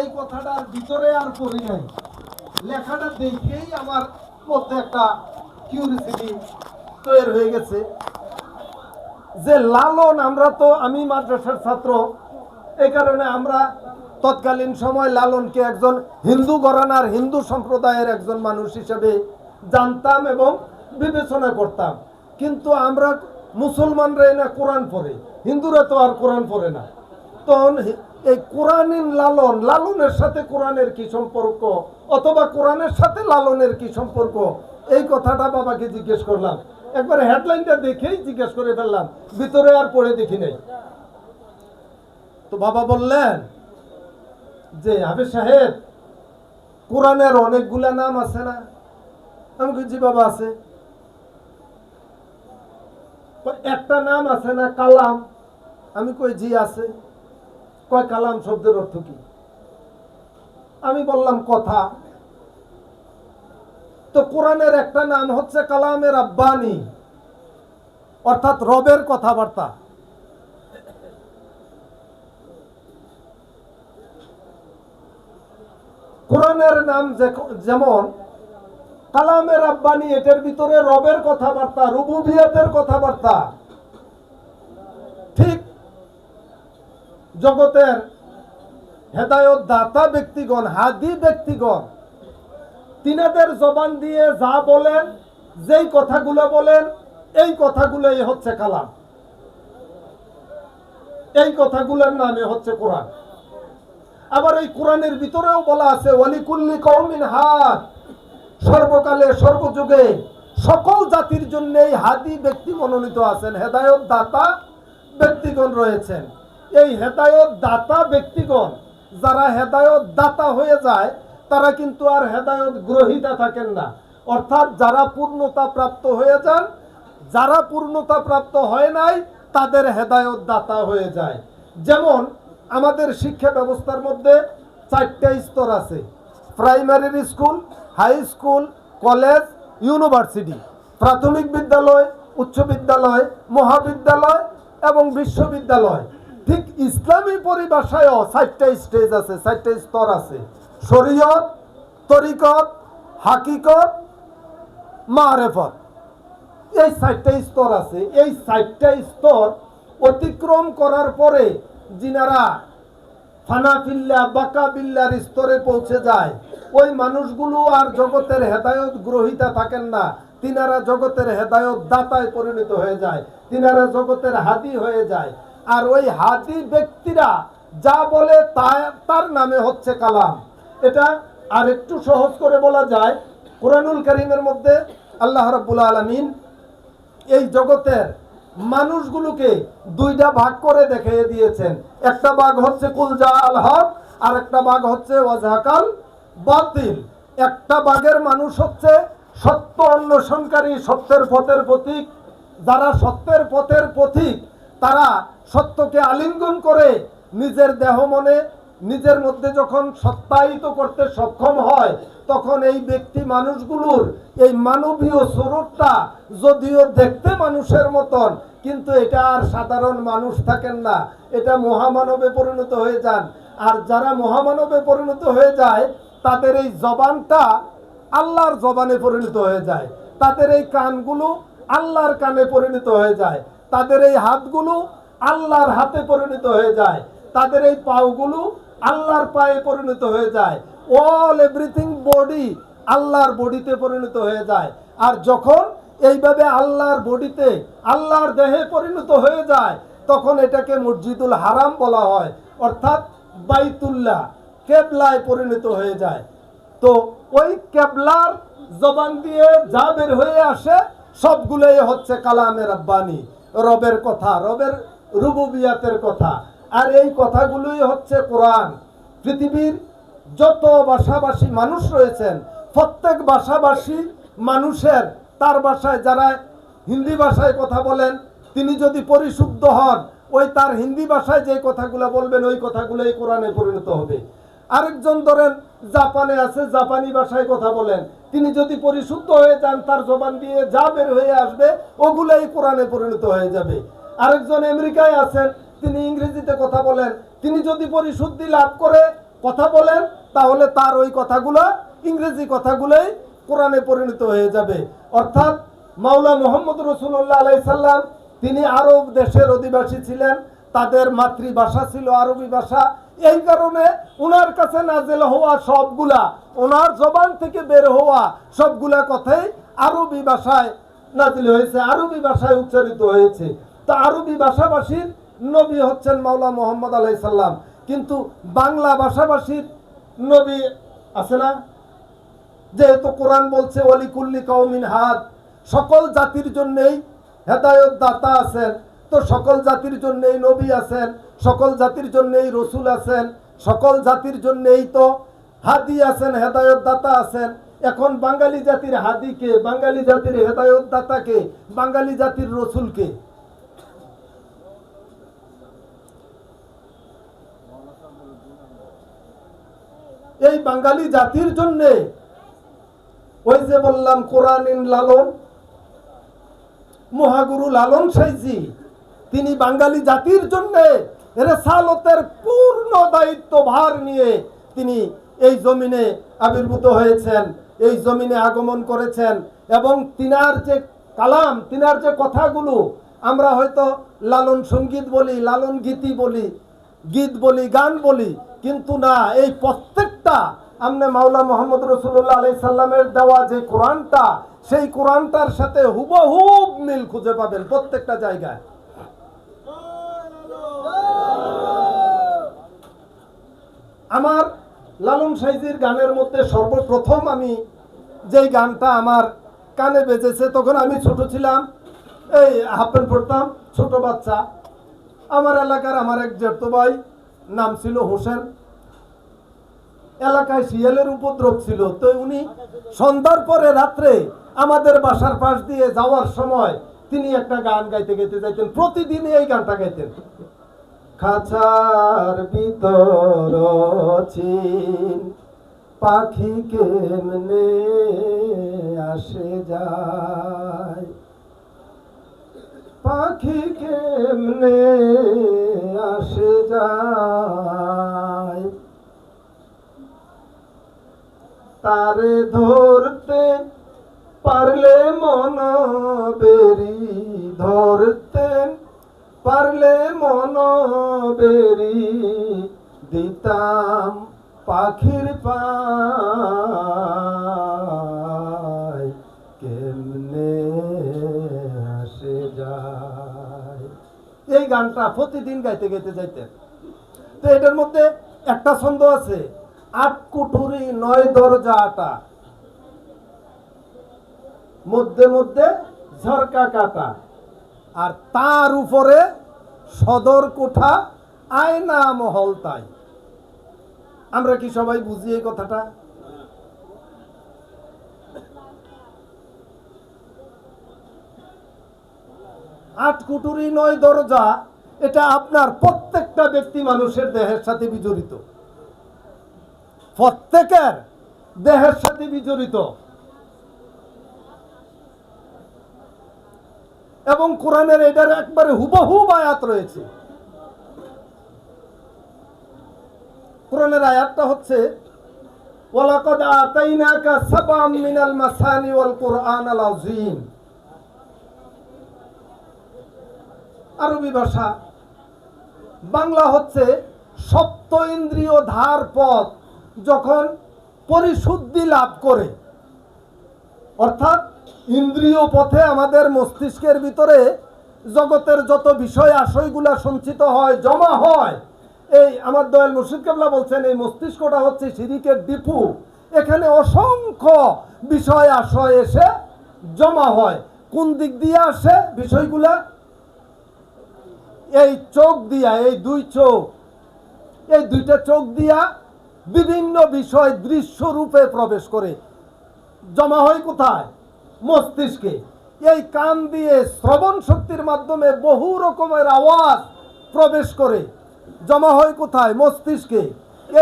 এই কথাটার ভিতরে আর পড়ি নাই। লেখাটা দেখেই আমার মধ্যে একটা কিউরিসিটি তৈরি হয়ে গেছে। যে লালন, আমরা তো, আমি মাদ্রাসার ছাত্র, এই কারণে আমরা তৎকালীন সময় লালনকে একজন হিন্দু ঘরানার হিন্দু সম্প্রদায়ের একজন মানুষ হিসেবে জানতাম এবং বিবেচনা করতাম। কিন্তু আমরা মুসলমানরা না কোরআন পড়ে। হিন্দুরা তো আর কোরআন পড়ে না। তখন এই কোরআনিন লালন, লালনের সাথে কোরআনের কি সম্পর্ক? অথবা কোরআনের সাথে লালনের কি সম্পর্ক? এই কথাটা বাবাকে জিজ্ঞেস করলাম। একবার হেডলাইনটা দেখেই জিজ্ঞেস করে ফেললাম। ভিতরে আর পড়ে দেখি নাই। তো বাবা বললেন যে, হাফিজ সাহেব, কোরআনের অনেকগুলা নাম আছে না? আমি জি বাবা, আছে। একটা নাম আছে না, কালাম? আমি কই, জি আছে। কয় কালাম শব্দের অর্থ কি? আমি বললাম কথা। তো কোরআনের একটা নাম হচ্ছে কালামের আব্বানি অর্থাৎ রবের কথাবার্তা। কোরআনের নাম যেমন কালামের আব্বানি এটার ভিতরে রবের কথাবার্তা, রুবুবিয়াতের কথাবার্তা। জগতের হেদায়ত দাতা ব্যক্তিগণ, হাদি ব্যক্তিগণ, তিনাদের জবান দিয়ে যা বলেন, যেই কথাগুলো বলেন, এই কথাগুলোই হচ্ছে কালাম। এই কথাগুলোর নামে হচ্ছে কোরআন। আবার এই কোরআনের ভিতরেও বলা আছে, ওয়ালিকুল্লি কৌমিন হাত সর্বকালে, সর্বযুগে সকল জাতির জন্য এই হাদি ব্যক্তি মনোনীত আছেন হেদায়ত দাতা ব্যক্তিগণ রয়েছেন। এই হেদায়ত দাতা ব্যক্তিগণ, যারা হেদায়ত দাতা হয়ে যায়, তারা কিন্তু আর হেদায়ত গ্রহিতা থাকেন না। অর্থাৎ যারা পূর্ণতা প্রাপ্ত হয়ে যান, যারা পূর্ণতা প্রাপ্ত হয় নাই, তাদের হেদায়ত দাতা হয়ে যায়। যেমন আমাদের শিক্ষা ব্যবস্থার মধ্যে চারটা স্তর আছে। Primary school, high school, college, university. প্রাথমিক বিদ্যালয়, উচ্চ বিদ্যালয়, মহাবিদ্যালয় এবং বিশ্ববিদ্যালয়। ঠিক ইসলামী পরিভাষায়ও চারটা স্টেজ আছে, চারটা স্তর আছে। শরীয়ত, তরিকত, হাকিকত, মারেফত। এই চারটা স্তর আছে। এই চারটা স্তর অতিক্রম করার পরে যিনারা ফানাফিল্লা, বাকাবিল্লার স্তরে পৌঁছে যায়, ওই মানুষগুলো আর জগতের হেদায়ত গ্রহিতা থাকেন না। তিনারা জগতের হেদায়ত দাতায় পরিণত হয়ে যায়। তিনারা জগতের হাদি হয়ে যায়। আর ওই হাদি ব্যক্তিরা যা বলে তার নামে হচ্ছে কালাম। এটা আর একটু সহজ করে বলা যায়, কোরআনুল করিমের মধ্যে আল্লাহ রাব্বুল আলামিন এই জগতের মানুষগুলোকে দুইটা ভাগ করে দেখিয়ে দিয়েছেন। একটা ভাগ হচ্ছে কুলজা আল হক আর একটা ভাগ হচ্ছে ওয়াজাকাল বাতিল। একটা ভাগের মানুষ হচ্ছে সত্য অন্বেষণকারী, সত্যের পথের প্রতীক। যারা সত্যের পথের পথিক, তারা সত্যকে আলিঙ্গন করে নিজের দেহ মনে, নিজের মধ্যে যখন সত্যায়িত করতে সক্ষম হয়, তখন এই ব্যক্তি মানুষগুলোর এই মানবীয় স্বরূপটা যদিও দেখতে মানুষের মতন, কিন্তু এটা আর সাধারণ মানুষ থাকেন না। এটা মহামানবে পরিণত হয়ে যান। আর যারা মহামানবে পরিণত হয়ে যায়, তাদের এই জবানটা আল্লাহর জবানে পরিণত হয়ে যায়। তাদের এই কানগুলো আল্লাহর কানে পরিণত হয়ে যায়। তাদের এই হাতগুলো আল্লাহর হাতে পরিণত হয়ে যায়। তাদের এই পাওগুলো আল্লাহর পায়ে পরিণত হয়ে যায়। অল এভরিথিং বডি আল্লাহর বডিতে পরিণত হয়ে যায়। আর যখন এইভাবে আল্লাহর বডিতে আল্লাহর দেহে পরিণত হয়ে যায়, তখন এটাকে মসজিদুল হারাম বলা হয়। অর্থাৎ বাইতুল্লাহ, কেবলায় পরিণত হয়ে যায়। তো ওই কেবলার জবান দিয়ে যা বের হয়ে আসে, সবগুলোই হচ্ছে কালামের আব্বানি রবের কথা, রবের রুবুবিয়াতের কথা। আর এই কথাগুলোই হচ্ছে কোরআন। পৃথিবীর যত ভাষাভাষী মানুষ রয়েছেন, প্রত্যেক ভাষাভাষী মানুষের তার ভাষায় যারা হিন্দি ভাষায় কথা বলেন, তিনি যদি পরিশুদ্ধ হন, ওই তার হিন্দি ভাষায় যে কথাগুলো বলবেন, ওই কথাগুলোই কোরআনে পরিণত হবে। আরেকজন ধরেন, জাপানে আছে, জাপানি ভাষায় কথা বলেন। তিনি যদি পরিশুদ্ধ হয়ে যান, তার জবান দিয়ে যা বের হয়ে আসবে, ওগুলাই কোরআনে পরিণত হয়ে যাবে। আরেকজন আমেরিকায় আছেন, তিনি ইংরেজিতে কথা বলেন। তিনি যদি পরিশুদ্ধি লাভ করে কথা বলেন, তাহলে তার ওই কথাগুলো ইংরেজি কথাগুলোই কোরআনে পরিণত হয়ে যাবে। অর্থাৎ মাওলা মোহাম্মদ রসুল্লাহ আলাইসাল্লাম তিনি আরব দেশের অধিবাসী ছিলেন, তাদের মাতৃভাষা ছিল আরবি ভাষা। এই কারণে ওনার কাছে নাজেল হওয়া সবগুলা ওনার জবান থেকে বের হওয়া সবগুলা কথাই আরবি ভাষায় নাজিল হয়েছে, আরবি ভাষায় উচ্চারিত হয়েছে। তা আরবি ভাষাভাষীর নবী হচ্ছেন মাওলা মোহাম্মদ আলাইসাল্লাম কিন্তু বাংলা ভাষাভাষীর নবী আছে না? যেহেতু কোরআন বলছে অলিকুল্লি কৌমিন হাত সকল জাতির জন্যেই হেদায়ত দাতা আছেন। তো সকল জাতির জন্যেই নবী আছেন, সকল জাতির জন্যেই রসুল আছেন, সকল জাতির জন্যেই তো হাদি আছেন হেদায়ত দাতা আছেন। এখন বাঙালি জাতির হাদিকে, বাঙালি জাতির হেদায়ত দাতাকে বাঙালি জাতির রসুলকে এই বাঙালি জাতির জন্যে, ওই যে বললাম কোরআন লালন, মহাগুরু লালন সাইজি, তিনি বাঙালি জাতির জন্য রেসালতের পূর্ণ দায়িত্ব ভার নিয়ে তিনি এই জমিনে আবির্ভূত হয়েছেন, এই জমিনে আগমন করেছেন এবং তিনার যে কালাম, তিনার যে কথাগুলো আমরা হয়তো লালন সংগীত বলি, লালন গীতি বলি, গীত বলি, গান বলি, কিন্তু না, এই প্রত্যেকটা আমনে মাওলা মোহাম্মদ রসুল্লাহ আলাই সাল্লামের দেওয়া যে কোরআনটা, সেই কোরআনটার সাথে হুবহুব মিল খুঁজে পাবেন প্রত্যেকটা জায়গায়। আমার লালন সাইজির গানের মধ্যে সর্বপ্রথম আমি যেই গানটা আমার কানে বেজেছে, তখন আমি ছোট ছিলাম, এই হাফ প্যান্ট পরতাম, ছোট বাচ্চা। আমার এলাকার আমার এক জেঠ ভাই, নাম ছিল হোসেন। এলাকায় শিয়ালের উপদ্রব ছিল। তো উনি সন্ধ্যার পরে রাত্রে আমাদের বাসার পাশ দিয়ে যাওয়ার সময় তিনি একটা গান গাইতে গাইতে যাইতেন। প্রতিদিনই এই গানটা গাইতেন। খাঁচার ভিতর পাখি কেমনে আসে যায়? পাখি কেমনে তারে ধরতে পারলে মন বেরি, ধরতে পারলে মন বেরি। দিতাম পাখির পায়, কেমনে আসে যায়। এই গানটা প্রতিদিন গাইতে গাইতে যাইতেন তো এটার মধ্যে একটা ছন্দ আছে আট কুঠুরি নয় দরজা আটা। মধ্যে মধ্যে ঝরকা কাটা। আর তার উপরে সদর কোঠা, আয়না মহল তাই। আমরা কি সবাই বুঝি এই কথাটা? আট কুটুরি নয় দরজা, এটা আপনার প্রত্যেকটা ব্যক্তি মানুষের দেহের সাথে বিজড়িত। প্রত্যেকের দেহের সাথে বিজড়িত। এবং কোরআনের এটার একবারে হুবহু আয়াত রয়েছে। কোরআনের আয়াতটা হচ্ছে, ওয়ালাকাদ আতাইনাকা সাবাম মিনাল মাসানি ওয়াল কুরআনাল আযীম। আরবি ভাষা, বাংলা হচ্ছে সপ্ত ইন্দ্রিয় ধার পথ। যখন পরিশুদ্ধি লাভ করে, অর্থাৎ ইন্দ্রিয় পথে আমাদের মস্তিষ্কের ভিতরে জগতের যত বিষয় আশয়গুলা সঞ্চিত হয়, জমা হয়। এই আমার দয়াল মুর্শিদ কেবলা বলছেন, এই মস্তিষ্কটা হচ্ছে সিরিকের ডিপু এখানে অসংখ্য বিষয় আশয় এসে জমা হয়। কোন দিক দিয়ে আসে বিষয়গুলা? এই চোখ দিয়া, এই দুই চোখ। এই দুইটা চোখ দিয়া বিভিন্ন বিষয় দৃশ্য রূপে প্রবেশ করে। জমা হয় কোথায়? মস্তিষ্কে। এই কান দিয়ে শ্রবণ শক্তির মাধ্যমে বহু রকমের আওয়াজ প্রবেশ করে। জমা হয় কোথায়? মস্তিষ্কে।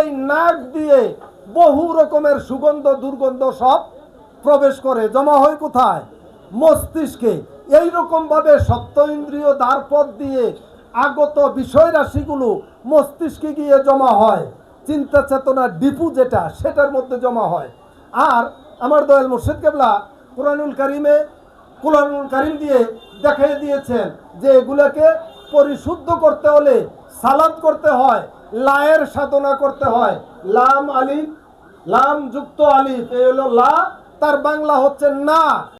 এই নাক দিয়ে বহু রকমের সুগন্ধ, দুর্গন্ধ সব প্রবেশ করে। জমা হয় কোথায়? মস্তিষ্কে। এই রকম ভাবে সপ্ত ইন্দ্রিয় দ্বারপথ দিয়ে আগত বিষয় রাশিগুলো মস্তিষ্কে গিয়ে জমা হয়। চিন্তা চেতনা ডিপু যেটা, সেটার মধ্যে জমা হয়। আর আমার দয়াল মুর্শিদ কেবলা কোরআনুল কারিমে, কোরআনুল কারিম দিয়ে দেখিয়ে দিয়েছেন যে এগুলোকে পরিশুদ্ধ করতে হলে সালাদ করতে হয়, লায়ের সাধনা করতে হয়। লাম আলিফ, লাম যুক্ত আলিফ, এই হলো লা, তার বাংলা হচ্ছে না।